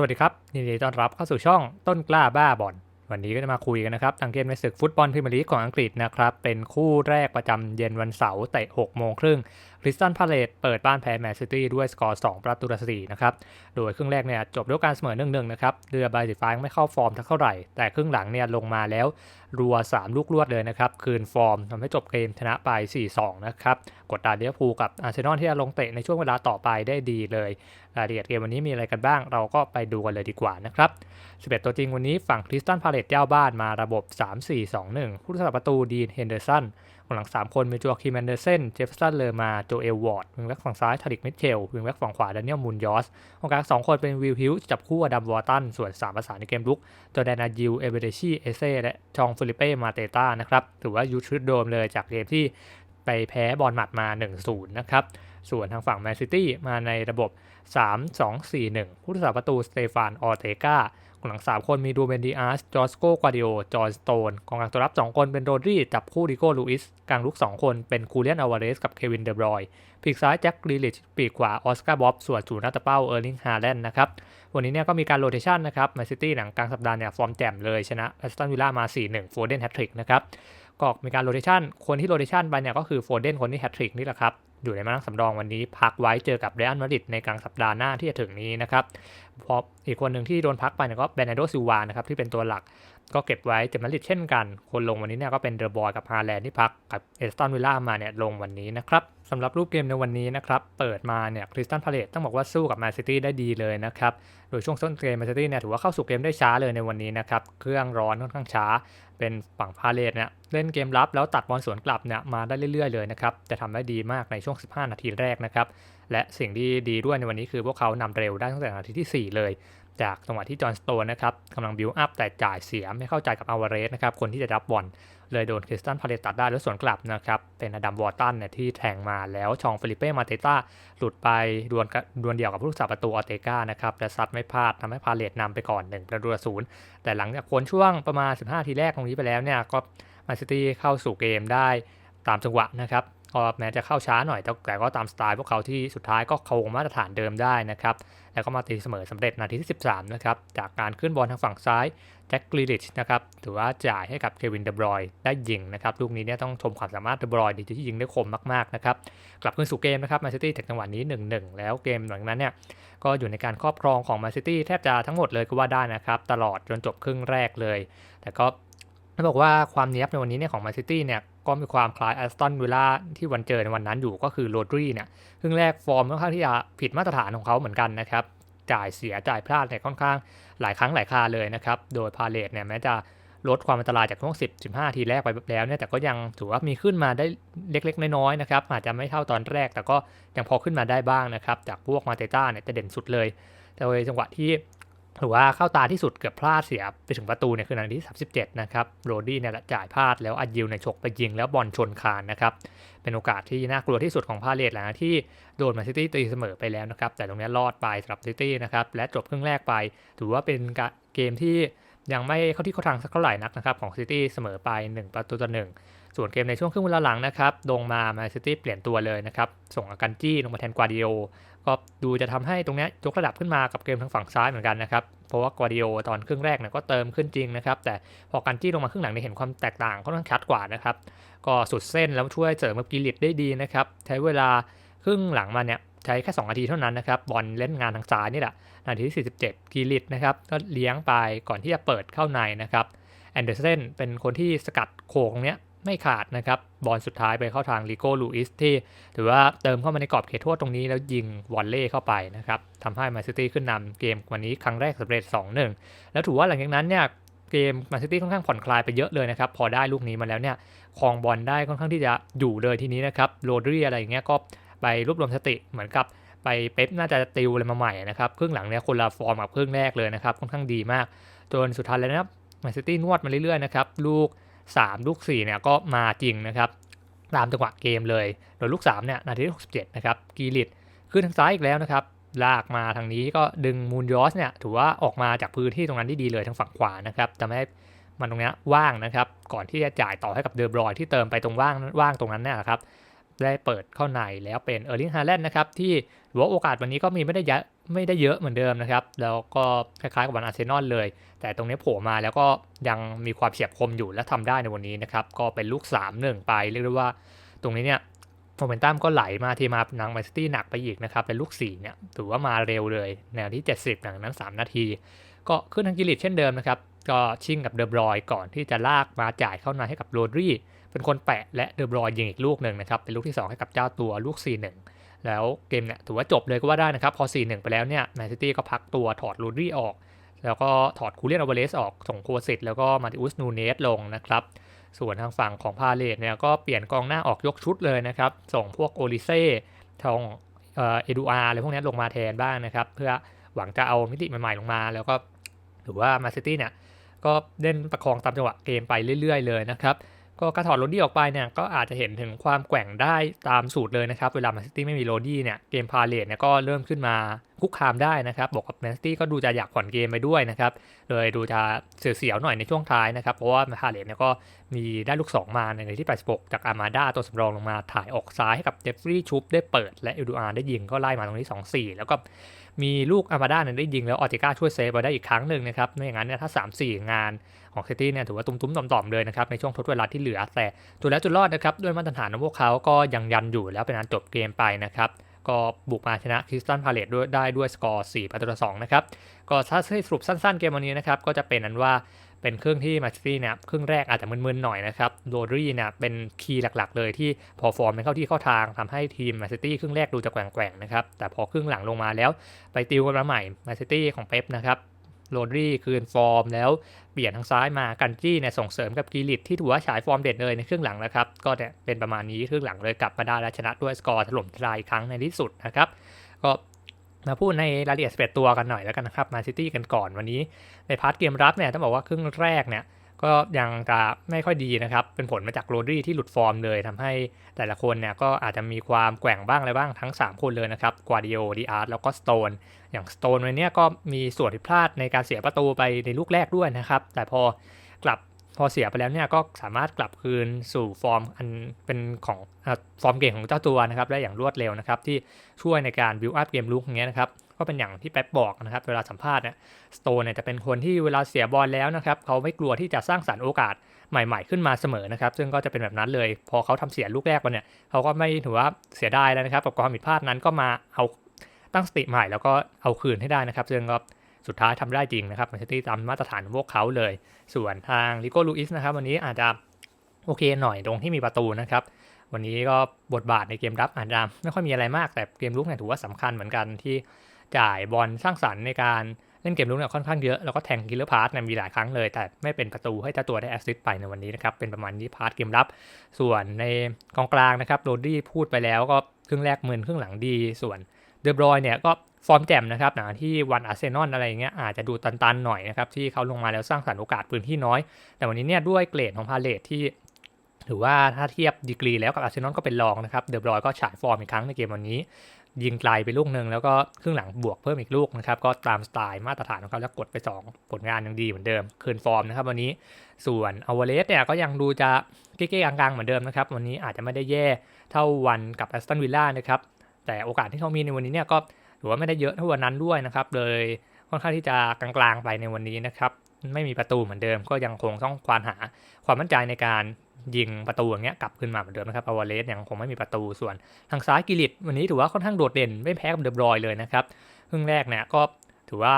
สวัสดีครับยินดีต้อนรับเข้าสู่ช่องต้นกล้าบ้าบอลวันนี้ก็จะมาคุยกันนะครับทางเกมในศึกฟุตบอลพรีเมียร์ลีกของอังกฤษนะครับ เป็นคู่แรกประจำเย็นวันเสาร์เตะ6โมงครึ่งคริสตันพาเลตเปิดบ้านแพ้แมนซิตี้ด้วยสกอร์ 2 ประตูต่อ4นะครับ โดยครึ่งแรกเนี่ยจบด้วยการเสมอ1นนะครับ เรือใบสีฟ้าไม่เข้าฟอร์มเท่าไหร่ แต่ครึ่งหลังเนี่ยลงมาแล้วรัว 3 ลูกรวดเลยนะครับ คืนฟอร์มทำให้จบเกมชนะไป 4-2 นะครับ กดดันเลี้ยวภูกับอาร์เซนอลที่จะลงเตะในช่วงเวลาต่อไปได้ดีเลยรายละเอียดเกมวันนี้มีอะไรกันบ้าง เราก็ไปดูกันเลยดีกว่านะครับ 11 ตัวจริงวันนี้ฝั่งคริสตันพาเลตเจ้าบ้านมาระบบ 3-4-2-1ผู้รักษาประตูดีนเฮนเดอร์สัน คนหลัง 3 คนมีจัวคิมแอนเดอร์เซน เจฟสันเลอร์มา โจเอลวอร์ดวิงแบ็กฝั่งซ้ายทาริกมิเชลวิงแบ็กฝั่งขวาดานิเอลมูนยอสตรงกลาง2คนเป็นวิลฮิวจับคู่อดัมวอร์ตัน ส่วน 3 ประสานในเกมลุกจอแดนายิวเอเบเดชีเอเซ่และชองฟิลิเป้มาเตต้านะครับถือว่ายูทริดโดมเลยจากเกมที่ไปแพ้บอลหมัดมา 1-0 นะครับส่วนทางฝั่งแมนซิตี้มาในระบบ 3-2-4-1ผู้รักษาประตูสเตฟานออเตกา กองหลัง 3 คนมีดูเบนดิอาร์สจอร์สโกกวาดิโอ จอร์สโตนกองกลางตัวรับ 2 คนเป็นโรดรีจับคู่ดิโก้ลูอิส กลางลุก 2 คนเป็นคูเลียนอวาเรสกับเควินเดบรอยปีกซ้ายแจ็คกรีลิชปีกขวาออสการ์บ๊อบส่วนศูนย์นัตเป้าเออร์ลิงฮาแลนด์นะครับวันนี้เนี่ยก็มีการโรเทชันนะครับแมนซิตี้หลังกลางสัปดาห์เนี่ยฟอร์มแจ่มเลยชนะแอสตันวิลล่ามา 4-1 โฟเดนแฮตทริกนะครับ ก็มีการโรเทชันคนที่โรเทชันไปเนี่ยก็คือโฟเดนคนที่แฮตทริกนี่แหละครับ อยู่ในมานั่งสำรองวันนี้พักไว้เจอกับเรอัลมาดริดในกลางสัปดาห์หน้าที่จะถึงนี้นะครับพออีกคนหนึ่งที่โดนพักไปเนี่ยก็เบนโดซิวานะครับที่เป็นตัวหลัก ก็เก็บไว้เจ็บมาดริดเช่นกัน คนลงวันนี้เนี่ยก็เป็นเดอะบอยกับฮาแลนด์ที่พักกับเอสตันวิลล่ามาเนี่ยลงวันนี้นะครับสำหรับรูปเกมในวันนี้นะครับเปิดมาเนี่ยคริสตันพาเลตต้องบอกว่าสู้กับแมนซิตี้ได้ดีเลยนะครับโดยช่วงต้นเกมแมนซิตี้เนี่ยถือว่าเข้าสู่เกมได้ช้าเลยในวันนี้นะครับเครื่องร้อนค่อนข้างช้า เป็นฝั่งพาเลตเนี่ยเล่นเกมรับแล้วตัดบอลสวนกลับเนี่ยมาได้เรื่อยๆเลยนะครับจะทำได้ดีมากในช่วง 15 นาทีแรกนะครับและสิ่งที่ดีด้วยในวันนี้คือพวกเขานำเร็วได้ตั้งแต่นาทีที่ 4 เลย จากจังหวะที่จอห์นสโตนนะครับกำลังบิวอัพแต่จ่ายเสียไม่เข้าใจกับอาวาเรสนะครับคนที่จะรับบอลเลยโดนคริสตันพาเลตตัดได้แล้วสวนกลับนะครับเป็นอดัมวอร์ตันเนี่ยที่แทงมาแล้วชองฟิลิเป้มาเตต้าหลุดไปดวลดวลเดี่ยวกับผู้รักษาประตูออเตกานะครับและซัดไม่พลาดทำให้พาเลตนำไปก่อน1ประตูศูนย์แต่หลังจากพ้นช่วงประมาณ 15 ทีแรกตรงนี้ไปแล้วเนี่ยก็มาซิตี้เข้าสู่เกมได้ตามจังหวะนะครับ ก็แม้จะเข้าช้าหน่อยแต่ก็ตามสไตล์พวกเขาที่สุดท้ายก็คงมาตรฐานเดิมได้นะครับ แล้วก็มาตีเสมอสำเร็จนาทีที่ 13 นะครับ จากการขึ้นบอลทางฝั่งซ้ายแจ็คกรีลิชนะครับถือว่าจ่ายให้กับเควินเดบรอยได้ยิงนะครับ ลูกนี้เนี่ยต้องชมความสามารถเดบรอยดีที่ยิงได้คมมากๆนะครับ กลับขึ้นสู่เกมนะครับแมนซิตี้จากจังหวะนี้ 1-1 แล้วเกมหลังนั้นเนี่ยก็อยู่ในการครอบครองของแมนซิตี้แทบจะทั้งหมดเลยก็ว่าได้นะครับตลอดจนจบครึ่งแรกเลย แต่ก็ต้องบอกว่าความเนี้ยบในวันนี้เนี่ยของแมนซิตี้เนี่ย ก็มีความคล้ายแอสตันวิลล่าที่วันเจอในวันนั้นอยู่ก็คือโรดรีเนี่ยครึ่งแรกฟอร์มค่อนข้างที่จะผิดมาตรฐานของเขาเหมือนกันนะครับจ่ายเสียจ่ายพลาดเนี่ยค่อนข้างหลายครั้งหลายคาเลยนะครับ โดยพาเลตเนี่ยแม้จะลดความอันตรายจากช่วง 10 15 ทีแรกไปแล้วเนี่ยแต่ก็ยังถือว่ามีขึ้นมาได้เล็กๆ น้อยๆนะครับอาจจะไม่เท่าตอนแรก แต่ก็ยังพอขึ้นมาได้บ้างนะครับ จากพวกมาเตต้าเนี่ยจะเด่นสุดเลย แต่โดยจังหวะที่ ถือว่าเข้าตาที่สุดเกือบพลาดเสียไปถึงประตูเนี่ยคือนาทีที่ 37 นะครับโรดี้เนี่ยจ่ายพลาดแล้วอัดยิวในฉกไปยิงแล้วบอลชนคานนะครับ เป็นโอกาสที่น่ากลัวที่สุดของพาเลตหลังที่โดนแมนซิตี้ตีเสมอไปแล้วนะครับ แต่ตรงนี้รอดไปสำหรับซิตี้นะครับ และจบครึ่งแรกไป ถือว่าเป็นเกมที่ ยังไม่เข้าที่เข้าทางสักเท่าไหร่นักนะครับของซิตี้เสมอไป 1 ประตูต่อหนึ่งส่วนเกมในช่วงครึ่งเวลาหลังนะครับลงมาแมนซิตี้เปลี่ยนตัวเลยนะครับส่งอากันจี้ลงมาแทนกวาดิโอก็ดูจะทำให้ตรงนี้ยกระดับขึ้นมากับเกมทางฝั่งซ้ายเหมือนกันนะครับเพราะว่ากวาดิโอตอนครึ่งแรกเนี่ยก็เติมขึ้นจริงนะครับแต่พอกันจี้ลงมาครึ่งหลังเนี่ยเห็นความแตกต่างค่อนข้างชัดกว่านะครับก็สุดเส้นแล้วช่วยเสริมกับกิลิตได้ดีนะครับใช้เวลาครึ่งหลังมาเนี่ย ใช้แค่ 2 นาทีเท่านั้นนะครับบอลเล่นงานทางซ้ายนี่แหละ นาทีที่ 47กิลิตนะครับก็เลี้ยงไปก่อนที่จะเปิดเข้าในนะครับแอนเดอร์เซนเป็นคนที่สกัดโค้งเนี้ยไม่ขาดนะครับบอลสุดท้ายไปเข้าทางลิโก้ลูอิสที่ ถือว่าเติมเข้ามาในกรอบเขตโทษตรงนี้แล้วยิงวอลเล่เข้าไปนะครับทำให้แมนซิตี้ขึ้นนำเกมวันนี้ครั้งแรกสำเร็จ 2-1 แล้วถือว่าหลังจากนั้นเนี่ยเกมแมนซิตี้ค่อนข้างผ่อนคลายไปเยอะเลยนะครับ พอได้ลูกนี้มาแล้วเนี่ยคลองบอลได้ค่อนข้างที่จะอยู่เลยทีนี้นะครับโรดรีอะไรอย่างเงี้ยก็ ไปรวบรวมสติเหมือนกับไปเป๊ปน่าจะติวอะไรมาใหม่นะครับครึ่งหลังเนี่ยคนละฟอร์มกับครึ่งแรกเลยนะครับค่อนข้างดีมาก จนสุดท้ายแล้วนะครับแมนซิตี้นวดมาเรื่อยๆนะครับลูก 3 ลูก4เนี่ยก็มาจริงนะครับตามจังหวะเกมเลย โดยลูก3เนี่ยนาทีที่67นะครับกีริตขึ้นทางซ้ายอีกแล้วนะครับลากมาทางนี้ก็ดึงมูนยอสเนี่ยถือว่าออกมาจากพื้นที่ตรงนั้นที่ดีเลยทางฝั่งขวานะครับทำให้มันตรงนี้ว่างนะครับ ก่อนที่จะจ่ายต่อให้กับเดอร์บรอยที่เติมไปตรงว่างว่างตรงนั้นเนี่ยครับ ได้เปิดเข้าในแล้วเป็นเออร์ลิงฮาแลนด์นะครับที่หรือว่าโอกาสวันนี้ก็มีไม่ได้เยอะไม่ได้เยอะเหมือนเดิมนะครับ แล้วก็คล้ายๆกับวันอาร์เซนอลเลย แต่ตรงนี้โผล่มาแล้วก็ยังมีความเฉียบคมอยู่และทำได้ในวันนี้นะครับ ก็เป็นลูก 3-1 ไปเรียกได้ว่าตรงนี้เนี่ยโมเมนตัมก็ไหลมาทีมานังแมนซิตี้หนักไปอีกนะครับ เป็นลูก4เนี่ยถือว่ามาเร็วเลยแนวที่ 70 หลังนั้น 3 นาที ก็ขึ้นทางกิลิตเช่นเดิมนะครับ ก็ชิ่งกับเดอบรอยก่อนที่จะลากมาจ่ายเข้าในให้กับโรดรี เป็นคนแปะและเดอบรอยยิงอีกลูกหนึ่งนะครับ เป็นลูกที่ 2 ให้กับเจ้าตัวลูก 4-1 แล้วเกมเนี่ยถือว่าจบเลยก็ว่าได้นะครับ พอ 4-1 ไปแล้วเนี่ยแมนซิตี้ก็พักตัวถอดโรดรี่ออก แล้วก็ถอดคูเลียนอเวเลสออกส่งโคสิตแล้วก็มาติอุสนูเนสลงนะครับ ส่วนทางฝั่งของพาเลตเนี่ยก็เปลี่ยนกองหน้าออกยกชุดเลยนะครับ ส่งพวกโอลิเซ่ทองเอดูอาร์อะไรพวกนี้ลงมาแทนบ้างนะครับ เพื่อหวังจะเอามิติใหม่ๆลงมา แล้วก็ถือว่ามาซิตี้เนี่ยก็เล่นประคองตามจังหวะเกมไปเรื่อย ๆ เลยนะครับ ก็การถอดโรดี้ออกไปเนี่ยก็อาจจะเห็นถึงความแกว่งได้ตามสูตรเลยนะครับ เวลาแมนซิตี้ไม่มีโรดี้เนี่ยเกมพาเลตเนี่ยก็เริ่มขึ้นมาคุกคามได้นะครับบอกกับแมนซิตี้ก็ดูจะอยากผ่อนเกมไปด้วยนะครับเลยดูจะเสียวๆหน่อยในช่วงท้ายนะครับ เพราะว่าพาเลตเนี่ยก็มีได้ลูก 2 มาในนาทีที่86 จากอามาดาตัวสำรองลงมาถ่ายออกซ้ายให้กับเจฟฟรีย์ชุบได้เปิดและเอดูอาร์ได้ยิงก็ไล่มาตรงนี้ 2-4 แล้วก็ มีลูกอามาดาเนี่ยได้ยิงแล้วออติก้าช่วยเซฟไปได้อีกครั้งหนึ่งนะครับไม่อย่างนั้นเนี่ยถ้า 3-4 งานของซิตี้เนี่ยถือว่าตุ้มๆต่อมๆเลยนะครับในช่วงทดเวลาที่เหลือแต่จุดแล้วจุดรอดนะครับด้วยมาตรฐานของพวกเขาก็ยังยันอยู่แล้วเป็นอันจบเกมไปนะครับก็บุกมาชนะคริสตันพาเลตด้วยได้ด้วยสกอร์4ประตูต่อ2นะครับก็ถ้าให้สรุปสั้นๆเกมวันนี้นะครับก็จะเป็นนั้นว่า เป็นเครื่องที่มาซิตี้เนี่ยครึ่งแรกอาจจะมึนๆหน่อยนะครับโดรี่เนี่ยเป็นคีย์หลักๆ เลยที่พอฟอร์มไม่เข้าที่เข้าทางทำให้ทีมมาซิตี้ครึ่งแรกดูจะแกว่งๆนะครับแต่พอครึ่งหลังลงมาแล้วไปติวกันมาใหม่มาซิตี้ของเป๊ปนะครับโรดรี่คืนฟอร์มแล้วเปลี่ยนทางซ้ายมากันจี้เนี่ยส่งเสริมกับกีริตที่ถือว่าฉายฟอร์มเด็ดเลยในครึ่งหลังนะครับ ก็เนี่ยเป็นประมาณนี้ครึ่งหลังเลยกลับมาได้และชนะด้วยสกอร์ถล่มทลายครั้งในที่สุดนะครับ ก็ มาพูดในรายละเอียดสเปดตัวกันหน่อยแล้วกันนะครับมาซิตี้กันก่อนวันนี้ในพาร์ทเกมรับเนี่ยต้องบอกว่าครึ่งแรกเนี่ยก็ยังจะไม่ค่อยดีนะครับ เป็นผลมาจากโรดรี่ที่หลุดฟอร์มเลยทำให้แต่ละคนเนี่ยก็อาจจะมีความแกว่งบ้างอะไรบ้างทั้ง 3 คนเลยนะครับ กวาดิโอดีอาร์ตแล้วก็สโตน อย่างสโตนวันนี้ก็มีส่วนผิดพลาดในการเสียประตูไปในลูกแรกด้วยนะครับ แต่พอกลับ พอเสียไปแล้วเนี่ยก็สามารถกลับคืนสู่ฟอร์มอันเป็นของฟอร์มเก่งของเจ้าตัวนะครับได้อย่างรวดเร็วนะครับที่ช่วยในการบิวอัพเกมลุกอย่างเงี้ยนะครับก็เป็นอย่างที่แป๊บบอกนะครับเวลาสัมภาษณ์เนี่ยสโตนเนี่ยจะเป็นคนที่เวลาเสียบอลแล้วนะครับเขาไม่กลัวที่จะสร้างสรรค์โอกาสใหม่ๆ ขึ้นมาเสมอนะครับ ซึ่งก็จะเป็นแบบนั้นเลย พอเขาทำเสียลูกแรกไปเนี่ยเขาก็ไม่ถือว่าเสียดายแล้วนะครับกับความผิดพลาดนั้นก็มาเอาตั้งสติใหม่แล้วก็เอาคืนให้ได้นะครับซึ่งก็ สุดท้ายทำได้จริงนะครับแมนเชสเตอร์ตามมาตรฐานของพวกเขาเลย ส่วนทางลิโก้ลูอิสนะครับวันนี้อาจจะโอเคหน่อยตรงที่มีประตูนะครับวันนี้ก็บทบาทในเกมรับอาจจะไม่ค่อยมีอะไรมากแต่เกมลุกเนี่ยถือว่าสำคัญเหมือนกันที่จ่ายบอลสร้างสรรค์ในการเล่นเกมลุกเนี่ยค่อนข้างเยอะ แล้วก็แทงกิลเลอร์พาร์ตเนี่ยมีหลายครั้งเลย แต่ไม่เป็นประตูให้เจ้าตัวได้แอสซิสต์ไปในวันนี้นะครับ เป็นประมาณนี้พาร์ทเกมรับ ส่วนในกองกลางนะครับโรดี้พูดไปแล้วก็ครึ่งแรกเมือนครึ่งหลังดี ส่วน เดอบรอยเนี่ยก็ฟอร์มแจ่มนะครับหนังที่วันอาร์เซนอลอะไรเงี้ยอาจจะดูตันๆหน่อยนะครับที่เขาลงมาแล้วสร้างสรรค์โอกาสพื้นที่น้อย แต่วันนี้เนี่ยด้วยเกรดของพาเลทที่ถือว่าถ้าเทียบดีกรีแล้วกับอาร์เซนอลก็เป็นรองนะครับเดอบรอยก็ฉายฟอร์มอีกครั้งในเกมวันนี้ ยิงไกลไปลูกหนึ่งแล้วก็ครึ่งหลังบวกเพิ่มอีกลูกนะครับก็ตามสไตล์มาตรฐานของเขาแล้วกดไป 2 ผลงานยังดีเหมือนเดิม คืนฟอร์มนะครับวันนี้ส่วนอเวเลสเนี่ยก็ยังดูจะเก๊ๆกลางๆเหมือนเดิมนะครับวันนี้อาจจะไม่ได้แย่เท่าวันกับแอสตันวิลล่านะครับ แต่โอกาสที่เขามีในวันนี้เนี่ยก็ถือว่าไม่ได้เยอะเท่าวันนั้นด้วยนะครับ เลยค่อนข้างที่จะกลางๆไปในวันนี้นะครับ ไม่มีประตูเหมือนเดิม ก็ยังคงต้องควานหาความมั่นใจในการยิงประตูอย่างเงี้ยกลับขึ้นมาเหมือนเดิมนะครับอวาเลสยังคงไม่มีประตูส่วนทางซ้ายกิริตวันนี้ถือว่าค่อนข้างโดดเด่นไม่แพ้กับเดบรอยเลยนะครับครึ่งแรกเนี่ยก็ถือว่า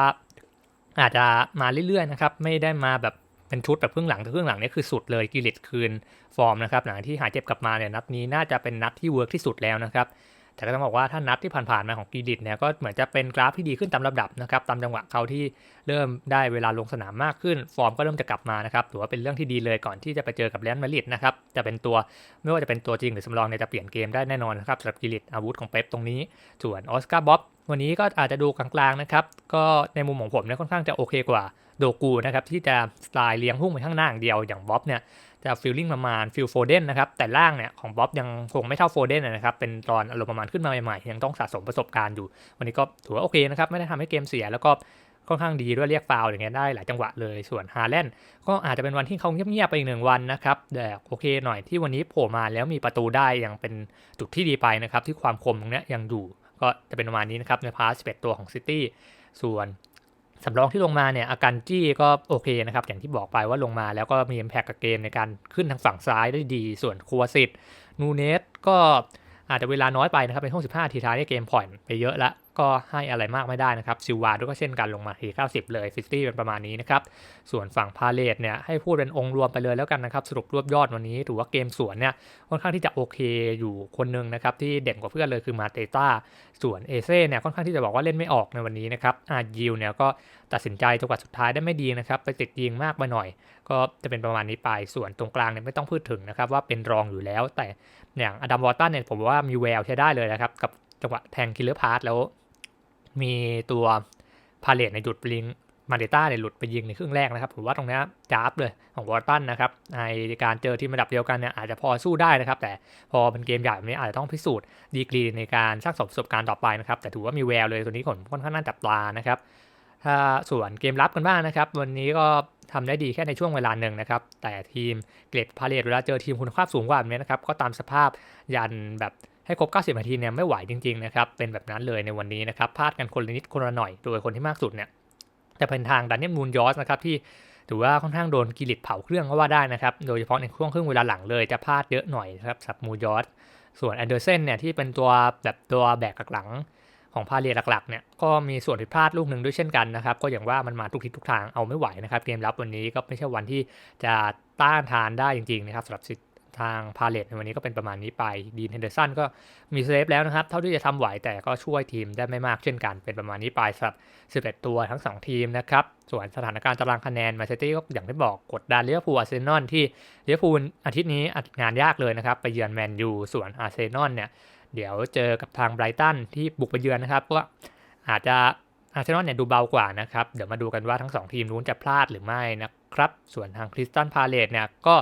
อาจจะมาเรื่อยๆนะครับไม่ได้มาแบบเป็นชุดแบบครึ่งหลังแต่ครึ่งหลังนี่คือสุดเลยกิริตคืนฟอร์มนะครับหลังที่หายเจ็บกลับมาเนี่ยนัดนี้น่าจะเป็นนัดที่เวิร์กที่สุดแล้วนะครับ แต่ก็ต้องบอกว่าถ้านัดที่ผ่านๆมาของกีดิตเนี่ยก็เหมือนจะเป็นกราฟที่ดีขึ้นตามลำดับนะครับตามจังหวะเขาที่เริ่มได้เวลาลงสนามมากขึ้น ฟอร์มก็เริ่มจะกลับมานะครับถือว่าเป็นเรื่องที่ดีเลยก่อนที่จะไปเจอกับเรอัลมาดริดนะครับจะเป็นตัวไม่ว่าจะเป็นตัวจริงหรือสำรองเนี่ยจะเปลี่ยนเกมได้แน่นอนนะครับสำหรับกิริตอาวุธของเป๊ปตรงนี้ส่วนออสการ์บ๊อบวันนี้ก็อาจจะดูกลางๆนะครับก็ในมุมของผมเนี่ยค่อนข้างจะโอเคกว่าโดกูนะครับที่จะสไตล์เลี้ยงพุ่งไปข้างหน้าอย่างเดียวอย่างบ๊อบเนี่ย จะฟิลลิ่งประมาณฟิลโฟเดนนะครับ แต่ล่างเนี่ยของบ๊อบยังคงไม่เท่าโฟเดนนะครับ เป็นตอนอารมณ์ประมาณขึ้นมาใหม่ๆ ยังต้องสะสมประสบการณ์อยู่ วันนี้ก็ถือว่าโอเคนะครับ ไม่ได้ทำให้เกมเสียแล้วก็ค่อนข้างดีด้วยเรียกฟาวอย่างเงี้ยได้หลายจังหวะเลย ส่วนฮาแลนด์ก็อาจจะเป็นวันที่เขาเงียบๆไปอีกหนึ่งวันนะครับ แต่โอเคหน่อยที่วันนี้โผล่มาแล้วมีประตูได้ยังเป็นจุดที่ดีไปนะครับที่ความคมตรงเนี้ยังอยู่ ก็จะเป็นประมาณนี้นะครับในพาร์ท11ตัวของซิตี้ส่วน สำรองที่ลงมาเนี่ยอาการจี้ก็โอเคนะครับ อย่างที่บอกไปว่าลงมาแล้วก็มีอิมแพคกับเกมในการขึ้นทางฝั่งซ้ายได้ดี ส่วนคัวซิตนูเนสก็อาจจะเวลาน้อยไปนะครับเป็นช่วง15 ทีท้ายในเกมผ่อนไปเยอะละ ก็ให้อะไรมากไม่ได้นะครับซิลวาด้วยก็เช่นกันลงมาที90 เลยฟิสตี้เป็นประมาณนี้นะครับส่วนฝั่งพาเลตเนี่ยให้พูดเป็นองค์รวมไปเลยแล้วกันนะครับสรุปรวบยอดวันนี้ถือว่าเกมสวนเนี่ยค่อนข้างที่จะโอเคอยู่คนหนึ่งนะครับที่เด่นกว่าเพื่อนเลยคือมาเตต้าส่วนเอเซ่เนี่ยค่อนข้างที่จะบอกว่าเล่นไม่ออกในวันนี้นะครับอายิวเนี่ยก็ตัดสินใจจังหวะสุดท้ายได้ไม่ดีนะครับไปติดยิงมากไปหน่อย ก็จะเป็นประมาณนี้ไปส่วนตรงกลางเนี่ยไม่ต้องพูดถึงนะครับว่าเป็นรองอยู่แล้ว แต่อย่างอดัมวอตตันเนี่ยผมว่ามีแววใช้ได้เลยนะครับกับจังหวะแทงคิลเลอร์พาร์แล้ว มีตัวพาเลตในจุดลิงมาเดต้าเนี่ยหลุดไปยิงในครึ่งแรกนะครับผมว่าตรงนี้จ้าบเลยของวอร์ตันนะครับในการเจอทีมระดับเดียวกันเนี่ยอาจจะพอสู้ได้นะครับ แต่พอเป็นเกมใหญ่แบบนี้อาจจะต้องพิสูจน์ดีกรีในการสร้างประสบการณ์ต่อไปนะครับ แต่ถือว่ามีแววเลยตัวนี้ผมค่อนข้างน่าจับตานะครับถ้าส่วนเกมรับกันบ้างนะครับ วันนี้ก็ทำได้ดีแค่ในช่วงเวลาหนึ่งนะครับ แต่ทีมเกรดพาเลตเวลาเจอทีมคุณภาพสูงกว่าแบบนี้นะครับ ก็ตามสภาพยันแบบให้ครบ 90 นาทีเนี่ยไม่ไหวจริงๆนะครับ เป็นแบบนั้นเลยในวันนี้นะครับ พลาดกันคนละนิดคนละหน่อย โดยคนที่มากสุดเนี่ยจะเป็นทางดันเนียมูนยอสนะครับที่ถือว่าค่อนข้างโดนกิริตเผาเครื่องก็ว่าได้นะครับ โดยเฉพาะในช่วงครึ่งเวลาหลังเลยจะพลาดเยอะหน่อยนะครับสับมูยอสส่วนแอนเดอร์เซนเนี่ยที่เป็นตัวแบบตัวแบกหลังของพาเลียหลักๆเนี่ยก็มีส่วนผิดพลาดลูกหนึ่งด้วยเช่นกันนะครับ ก็อย่างว่ามันมาทุกทิศทุกทางเอาไม่ไหวนะครับ เกมรับวันนี้ก็ไม่ใช่วันที่จะต้านทานได้จริงๆนะครับสำหรับ ทางพาเลตในวันนี้ก็เป็นประมาณนี้ไปดีนเฮนเดอร์สันก็มีเซฟแล้วนะครับ เท่าที่จะทำไหวแต่ก็ช่วยทีมได้ไม่มากเช่นกันเป็นประมาณนี้ไปสำหรับ 11 ตัวทั้ง 2 ทีมนะครับ ส่วนสถานการณ์ตารางคะแนนมาเชตี้ก็อย่างที่บอกกดดันเลี้ยวพูอาร์เซนอลที่เลี้ยวพูลอาทิตย์นี้อัดงานยากเลยนะครับ ไปเยือนแมนยูส่วนอาร์เซนอลเนี่ยเดี๋ยวเจอกับทางไบรตันที่บุกไปเยือนนะครับก็อาจจะ อาร์เซนอลเนี่ยดูเบากว่านะครับ เดี๋ยวมาดูกันว่าทั้ง 2 ทีมนู้นจะพลาดหรือไม่นะครับ ส่วนทางคริสตันพาเลตเนี่ยก็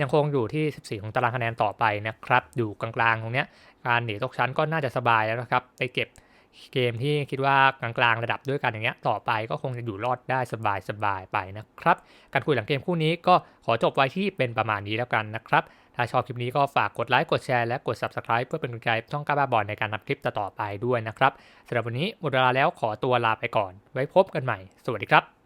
ยังคงอยู่ที่ 14 ของตารางคะแนนต่อไปนะครับ อยู่กลางๆ ตรงเนี้ยการหนีตกชั้นก็น่าจะสบายแล้วนะครับ ไปเก็บเกมที่คิดว่ากลางๆ ระดับด้วยกันอย่างเงี้ยต่อไปก็คงจะอยู่รอดได้สบายๆไปนะครับ การคุยหลังเกมคู่นี้ก็ขอจบไว้ที่เป็นประมาณนี้แล้วกันนะครับถ้าชอบคลิปนี้ก็ฝากกดไลค์กดแชร์และกด Subscribe เพื่อเป็นกำลังใจช่องก้าบ้าบอลในการทำคลิปต่อๆไปด้วยนะครับสำหรับวันนี้หมดเวลาแล้วขอตัวลาไปก่อน ไว้พบกันใหม่ สวัสดีครับ